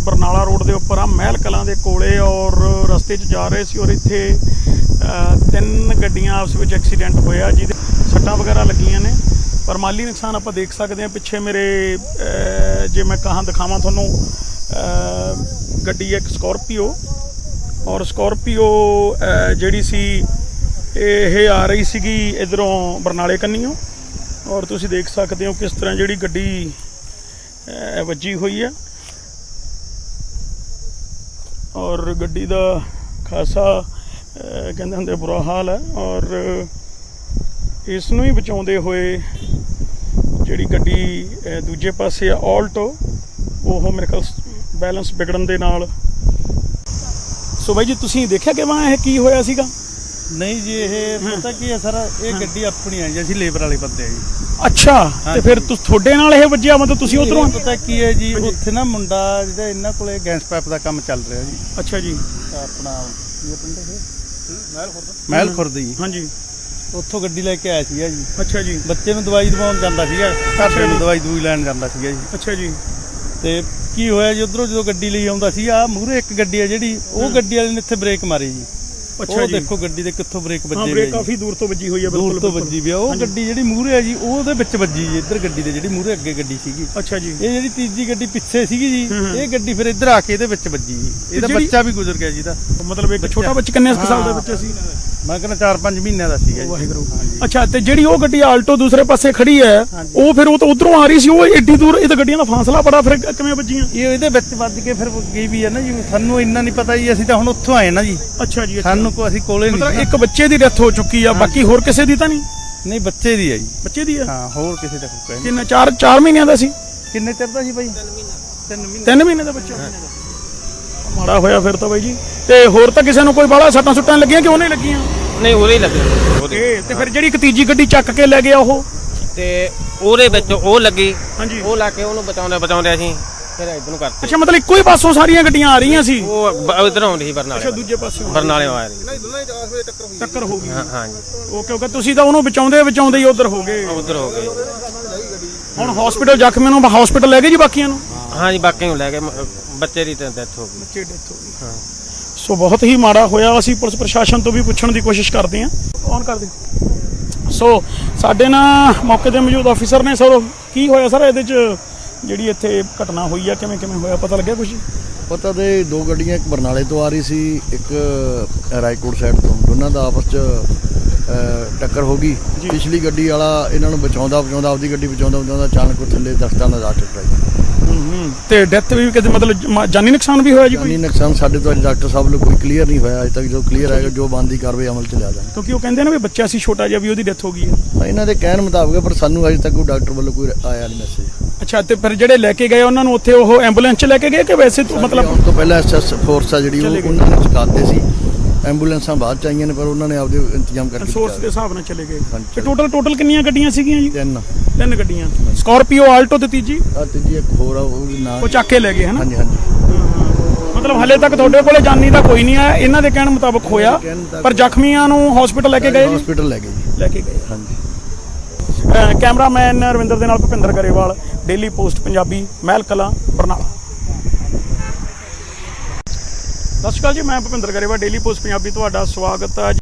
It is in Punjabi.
ਬਰਨਾਲਾ ਰੋਡ ਦੇ ਉੱਪਰ ਆ, ਮਹਿਲ ਕਲਾਂ ਦੇ ਕੋਲੇ ਔਰ ਰਸਤੇ 'ਚ ਜਾ ਰਹੇ ਸੀ ਔਰ ਇੱਥੇ ਤਿੰਨ ਗੱਡੀਆਂ ਆਪਸ ਵਿੱਚ ਐਕਸੀਡੈਂਟ ਹੋਇਆ ਜਿਹਦੇ ਸੱਟਾਂ ਵਗੈਰਾ ਲੱਗੀਆਂ ਨੇ। ਪਰ ਮਾਲੀ ਨੁਕਸਾਨ ਆਪਾਂ ਦੇਖ ਸਕਦੇ ਹਾਂ ਪਿੱਛੇ ਮੇਰੇ ਜੇ ਮੈਂ ਕਹਾਂ ਦਿਖਾਵਾਂ ਤੁਹਾਨੂੰ ਗੱਡੀ ਇੱਕ ਸਕੋਰਪੀਓ ਔਰ ਸਕੋਰਪੀਓ ਜਿਹੜੀ ਸੀ, ਇਹ ਆ ਰਹੀ ਸੀਗੀ ਇਧਰੋਂ ਬਰਨਾਲੇ ਕੰਨੀਓ। ਔਰ ਤੁਸੀਂ ਦੇਖ ਸਕਦੇ ਹੋ ਕਿਸ ਤਰ੍ਹਾਂ ਜਿਹੜੀ ਗੱਡੀ ਵੱਜੀ ਹੋਈ ਹੈ ਔਰ ਗੱਡੀ ਦਾ ਖਾਸਾ ਕਹਿੰਦੇ ਹੁੰਦੇ ਬੁਰਾ ਹਾਲ ਹੈ ਔਰ ਇਸ ਨੂੰ ਹੀ ਬਚਾਉਂਦੇ ਹੋਏ ਜਿਹੜੀ ਗੱਡੀ ਦੂਜੇ ਪਾਸੇ ਆ ਆਲਟੋ, ਉਹ ਮੇਰੇ ਖਿਆਲ ਬੈਲੈਂਸ ਵਿਗੜਨ ਦੇ ਨਾਲ। ਸੋ ਬਾਈ ਜੀ, ਤੁਸੀਂ ਦੇਖਿਆ ਕਿ ਵਾਂ ਇਹ ਕੀ ਹੋਇਆ ਸੀਗਾ? ਨਹੀਂ ਜੀ ਇਹ ਪਤਾ ਕੀ ਹੈ ਸਰ ਇਹ ਗੱਡੀ ਆਪਣੀ ਹੈ ਜੀ ਅਸੀਂ ਲੇਬਰ ਵਾਲੇ ਬੰਦੇ ਆ ਜੀ। ਅੱਛਾ ਤੇ। ਫਿਰ ਤੁਸ ਤੁਹਾਡੇ ਨਾਲ ਇਹ ਵੱਜਿਆ ਮਤਲਬ ਤੁਸੀਂ ਉਧਰੋਂ? ਇਹ ਪਤਾ ਕੀ ਹੈ ਜੀ ਉੱਥੇ ਨਾ ਮੁੰਡਾ ਜਿਹੜਾ ਇਹਨਾਂ ਕੋਲੇ ਗੈਸ ਪਾਈਪ ਦਾ ਕੰਮ ਚੱਲ ਰਿਹਾ ਜੀ। ਅੱਛਾ ਜੀ। ਆਪਣਾ ਕੀ ਪਿੰਡ ਹੈ ਮਹਿਲ ਖੁਰਦ। ਮਹਿਲ ਖੁਰਦ ਜੀ। ਹਾਂਜੀ। ਉੱਥੋਂ ਗੱਡੀ ਲੈ ਕੇ ਆਇਆ ਸੀਗਾ ਜੀ। ਅੱਛਾ ਜੀ। ਬੱਚੇ ਨੂੰ ਦਵਾਈ ਦਵਾਉਣ ਜਾਂਦਾ ਸੀਗਾ ਘਰ ਨੂੰ ਦਵਾਈ ਦੂਈ ਲੈਣ ਜਾਂਦਾ ਸੀਗਾ ਜੀ। ਅੱਛਾ ਜੀ। ਤੇ ਕੀ ਹੋਇਆ ਜੀ ਉਧਰੋਂ ਜਦੋਂ ਗੱਡੀ ਲਈ ਆਉਂਦਾ ਸੀ ਆ ਮੂਹਰੇ ਇੱਕ ਗੱਡੀ ਹੈ ਜਿਹੜੀ ਉਹ ਗੱਡੀ ਵਾਲੇ ਨੇ ਇੱਥੇ ਬ੍ਰੇਕ ਮਾਰੀ ਜੀ। ਅੱਛਾ ਉਹ ਜੀ। ਦੇਖੋ ਗੱਡੀ ਦੇ ਕਿੱਥੋਂ ਬ੍ਰੇਕ ਹਾਂ ਵੱਜੇ ਬ੍ਰੇਕ ਹੋਏ ਕਾਫੀ ਦੂਰ ਤੋਂ ਵੱਜੀ ਹੋਈ ਹੈ ਦੂਰ ਬਿਲਕੁਲ ਤੋਂ ਬਿਲਕੁਲ। ਵੱਜੀ ਵੀ ਆ। ਉਹ ਹਾਂਜੀ। ਗੱਡੀ ਜਿਹੜੀ ਮੂਹਰੇ ਹੈ ਜੀ ਉਹਦੇ ਵਿੱਚ ਵੱਜੀ ਜੀ ਇੱਧਰ ਗੱਡੀ ਦੇ ਜਿਹੜੀ ਮੂਹਰੇ ਅੱਗੇ ਗੱਡੀ ਸੀਗੀ। ਅੱਛਾ ਜੀ। ਇਹ ਜਿਹੜੀ ਤੀਜੀ ਗੱਡੀ ਪਿੱਛੇ ਸੀਗੀ ਜੀ ਹੂੰ ਹੂੰ। ਇਹ ਗੱਡੀ ਫਿਰ ਇੱਧਰ ਆ ਕੇ ਇਹਦੇ ਵਿੱਚ ਵੱਜੀ ਜੀ। ਇਹਦਾ ਜਿਹੜੀ- ਬੱਚਾ ਵੀ ਗੁਜ਼ਰ ਗਿਆ ਜੀ ਦਾ ਮਤਲਬ ਇੱਕ ਛੋਟਾ ਬੱਚਾ ਕਿੰਨੇ ਕੁ ਸਾਲ ਦਾ ਬੱਚਾ ਸੀ? ਮੈਂ ਕਹਿੰਦਾ 4-5 ਮਹੀਨਿਆਂ ਦਾ ਸੀਗਾ ਜੀ। ਵਾਹਿਗੁਰੂ। ਅੱਛਾ ਤੇ ਜਿਹੜੀ ਉਹ ਗੱਡੀ ਆਲਟੋ ਦੂਸਰੇ ਪਾਸੇ ਖੜੀ ਹੈ। ਉਹ ਫਿਰ ਉਹ ਤਾਂ ਉਧਰੋਂ ਆ ਰਹੀ ਸੀ ਉਹ ਏਡੀ ਦੂਰ ਇਹ ਤਾਂ ਗੱਡੀਆਂ ਦਾ ਫਾਸਲਾ ਬੜਾ ਫਿਰ ਕਿਵੇਂ ਵੱਜੀਆਂ? ਇਹ ਇਹਦੇ ਵਿੱਚ ਵੱਜ ਕੇ ਫਿਰ ਗਈ ਵੀ ਹੈ ਨਾ ਜੀ ਸਾਨੂੰ ਇੰਨਾ ਨਹੀਂ ਪਤਾ ਜੀ ਅਸੀਂ ਤਾਂ ਹੁਣ ਉੱਥੋਂ ਆਏ ਨਾ ਜੀ। ਅੱਛਾ ਜੀ ਅੱਛਾ। ਸਾਨੂੰ ਕੋ ਅਸੀਂ ਕੋਲੇ ਮਤਲਬ ਨਹੀਂ ਇੱਕ ਬੱਚੇ ਦੀ ਡੈਥ ਹੋ ਚੁੱਕੀ ਆ ਬਾਕੀ ਹੋਰ ਕਿਸੇ ਦੀ ਤਾਂ ਨਹੀਂ? ਨਹੀਂ ਬੱਚੇ ਦੀ ਹੈ ਜੀ। ਬੱਚੇ ਦੀ ਆ ਹਾਂ ਹੋਰ ਕਿਸੇ ਦਾ ਕੋਈ ਨਹੀਂ। ਕਿੰਨਾ 4 4 ਮਹੀਨਿਆਂ ਦਾ ਸੀ? ਕਿੰਨੇ ਚਿਰ ਦਾ ਸੀ ਭਾਈ 3 ਮਹੀਨੇ। 3 ਮਹੀਨੇ 3 ਮਹੀਨੇ ਦਾ ਬੱਚਾ। ਮਾੜਾ ਹੋਇਆ ਫਿਰ ਤਾਂ ਬਾਈ ਜੀ। ਤੇ ਹੋਰ ਤਾਂ ਕਿਸੇ ਨੂੰ ਕੋਈ ਬਾਹਲਾ ਸੱਟਾਂ ਸੁੱਟਾਂ ਲੱਗੀਆਂ ਕਿ ਉਹਨੇ ਲੱਗੀਆਂ? ਨਹੀਂ ਉਹਦੇ ਹੀ ਲੱਗੇ। ਇਹ ਤੇ ਫਿਰ ਜਿਹੜੀ ਇੱਕ ਤੀਜੀ ਗੱਡੀ ਚੱਕ ਕੇ ਲੈ ਗਿਆ ਉਹ? ਤੇ ਉਹਦੇ ਵਿੱਚ ਉਹ ਲੱਗੀ। ਹਾਂਜੀ। ਉਹ ਲਾ ਕੇ ਉਹਨੂੰ ਬਚਾਉਂਦੇ ਬਚਾਉਂਦੇ ਅਸੀਂ ਫਿਰ ਇਧਰ ਨੂੰ ਕਰਤੇ। ਅੱਛਾ ਮਤਲਬ ਇੱਕੋ ਹੀ ਪਾਸੋਂ ਸਾਰੀਆਂ ਗੱਡੀਆਂ ਆ ਰਹੀਆਂ ਸੀ? ਉਹ ਇਧਰ ਆਉਂਦੀ ਸੀ ਅੱਛਾ ਬਰਨਾਲੇ ਦੂਜੇ ਪਾਸੇ ਬਰਨਾਲੇ ਆ ਰਹੀ ਟੱਕਰ ਹੋ ਗਈ। ਹਾਂ ਹਾਂਜੀ। ਓਕੇ ਓਕੇ ਤੁਸੀਂ ਤਾਂ ਉਹਨੂੰ ਬਚਾਉਂਦੇ ਬਚਾਉਂਦੇ ਹੀ ਉਧਰ ਹੋ ਗਏ। ਉਧਰ ਹੋ ਗਏ। ਹੁਣ ਹਸਪੀਟਲ ਜ਼ਖਮੀਆਂ ਨੂੰ ਹਸਪੀਟਲ ਲੈ ਗਏ ਜੀ ਬਾਕੀਆਂ ਨੂੰ? ਹਾਂਜੀ ਬਾਕੀ ਨੂੰ ਲੈ ਮ- ਬੱਚੇ ਦੀ ਤਾਂ ਡੈਥ ਹੋ ਗਈ। ਬੱਚੇ ਡੈਥ ਹੋ ਗਈ। ਸੋ ਬਹੁਤ ਹੀ ਮਾੜਾ ਹੋਇਆ ਅਸੀਂ ਪੁਲਿਸ ਪ੍ਰਸ਼ਾਸਨ ਤੋਂ ਵੀ ਪੁੱਛਣ ਦੀ ਕੋਸ਼ਿਸ਼ ਕਰਦੇ ਹਾਂ। ਔਨ ਕਰ ਦਿਓ ਸੋ ਸਾਡੇ ਨਾਲ ਮੌਕੇ ਤੇ ਮੌਜੂਦ ਅਫੀਸਰ ਨੇ ਸਰ ਕੀ ਹੋਇਆ ਸਰ? ਇਹਦੇ ਚ ਜਿਹੜੀ ਇੱਥੇ ਘਟਨਾ ਹੋਈ ਆ ਕਿਵੇਂ ਕਿਵੇਂ ਹੋਇਆ? ਪਤਾ ਲੱਗਿਆ ਕੁਝ ਪਤਾ ਤੇ ਦੋ ਗੱਡੀਆਂ ਇੱਕ ਬਰਨਾਲੇ ਤੋਂ ਆ ਰਹੀ ਸੀ ਇੱਕ ਰਾਏਕੋਟ ਸਾਈਡ ਤੋਂ। ਦੋਨਾਂ ਦਾ ਆਪਸ ਚ ਟੱਕਰ ਹੋ ਗਈ। ਪਿਛਲੀ ਗੱਡੀ ਵਾਲਾ ਇਹਨਾਂ ਨੂੰ ਬਚਾਉਂਦਾ ਬਚਾਉਂਦਾ ਆਪਦੀ ਗੱਡੀ ਬਚਾਉਂਦਾ ਬਚਾਉਂਦਾ ਅਚਾਨਕ ਉਹ ਥੱਲੇ ਦਰਖਤਾਂ ਦਾ ਜਾ ਟਕਰਾਈ ਤੇ ਡੈਥ ਵੀ ਕਿਤੇ ਮਤਲਬ ਜਾਨੀ ਨੁਕਸਾਨ ਵੀ ਹੋਇਆ ਜੀ ਜਾਨੀ ਕੋਈ ਨੁਕਸਾਨ ਸਾਡੇ ਤੋਂ ਅੱਜ ਡਾਕਟਰ ਸਾਹਿਬ ਨੂੰ ਕੋਈ ਕਲੀਅਰ ਨਹੀਂ ਹੋਇਆ ਅਜੇ ਤੱਕ ਜੋ ਕਲੀਅਰ ਆਏਗਾ ਜੋ ਬੰਦੀ ਕਾਰਵਾਈ ਅਮਲ ਚ ਲਿਆ ਜਾਣਾ ਕਿਉਂਕਿ ਉਹ ਕਹਿੰਦੇ ਨੇ ਵੀ ਬੱਚਾ ਸੀ ਛੋਟਾ ਜਿਹਾ ਵੀ ਉਹਦੀ ਡੈਥ ਹੋ ਗਈ ਹੈ। ਇਹਨਾਂ ਦੇ ਕਹਿਣ ਮੁਤਾਬਕ ਹੈ, ਪਰ ਸਾਨੂੰ ਅਜੇ ਤੱਕ ਕੋਈ ਡਾਕਟਰ ਵੱਲੋਂ ਕੋਈ ਆਇਆ ਨਹੀਂ ਮੈਸੇਜ ਅੱਛਾ ਤੇ ਫਿਰ ਜਿਹੜੇ ਲੈ ਕੇ ਗਏ ਉਹਨਾਂ ਨੂੰ ਉੱਥੇ ਉਹ ਐਂਬੂਲੈਂਸ ਚ ਲੈ ਕੇ ਗਏ ਕਿ ਵੈਸੇ ਤੋਂ ਮਤਲਬ ਮਤਲਬ ਤੋਂ ਪਹਿਲਾਂ ਐਸਐਸ ਫੋਰਸ ਆ ਜਿਹੜੀ ਉਹ। ਉਹਨਾਂ ਨੇ ਚੁਕਾਤੇ ਸੀ। ਐਂਬੂਲੈਂਸਾਂ ਬਾਅਦ ਚ ਆਈਆਂ ਨੇ ਪਰ ਉਹਨਾਂ ਨੇ ਆਪਦੇ ਇੰਤਜ਼ਾਮ ਕਰਕੇ ਸੋਰਸ ਦੇ। ਹਿਸਾਬ ਨਾਲ ਚਲੇ ਗਏ। ਤੇ ਟੋਟਲ ਟੋਟਲ ਕਿੰਨੀਆਂ ਗੱਡੀਆਂ ਸੀਗੀਆਂ ਜੀ? ਤਿੰਨ। ਤਿੰਨ ਗੱਡੀਆਂ। ਸਕਾਰਪੀਓ ਆਲਟੋ ਤੇ ਤੀਜੀ? ਆ ਤੀਜੀ ਇੱਕ ਹੋਰ ਆ ਉਹ ਵੀ ਨਾਲ ਉਹ ਚੱਕ ਕੇ ਲੈ ਗਏ ਹਨਾ? ਹਾਂਜੀ ਹਾਂਜੀ। ਮਤਲਬ ਹਲੇ ਤੱਕ ਤੁਹਾਡੇ ਕੋਲੇ ਜਾਨੀ ਦਾ ਕੋਈ ਨਹੀਂ ਆਇਆ ਇਹਨਾਂ ਦੇ ਕਹਿਣ ਮੁਤਾਬਕ ਹੋਇਆ ਪਰ ਜ਼ਖਮੀਆਂ ਨੂੰ ਹਸਪੀਟਲ ਲੈ ਕੇ ਗਏ ਜੀ? ਹਸਪੀਟਲ ਲੈ ਗਏ ਜੀ। ਲੈ ਕੇ ਗਏ। ਹਾਂਜੀ। ਕੈਮਰਾਮੈਨ ਰਵਿੰਦਰ ਦੇ ਨਾਲ ਭੁਪਿੰਦਰ ਗਰੇਵਾਲ ਡੇਲੀ ਪੋਸਟ ਪੰਜਾਬੀ ਮਹਿਲ ਕਲਾਂ ਬਰਨਾਲਾ ਸਤਿ ਸ਼੍ਰੀ ਅਕਾਲ ਜੀ ਮੈਂ ਭੁਪਿੰਦਰ ਗਰੇਵਾ ਡੇਲੀ ਪੋਸਟ ਪੰਜਾਬੀ ਤੁਹਾਡਾ ਸਵਾਗਤ ਹੈ।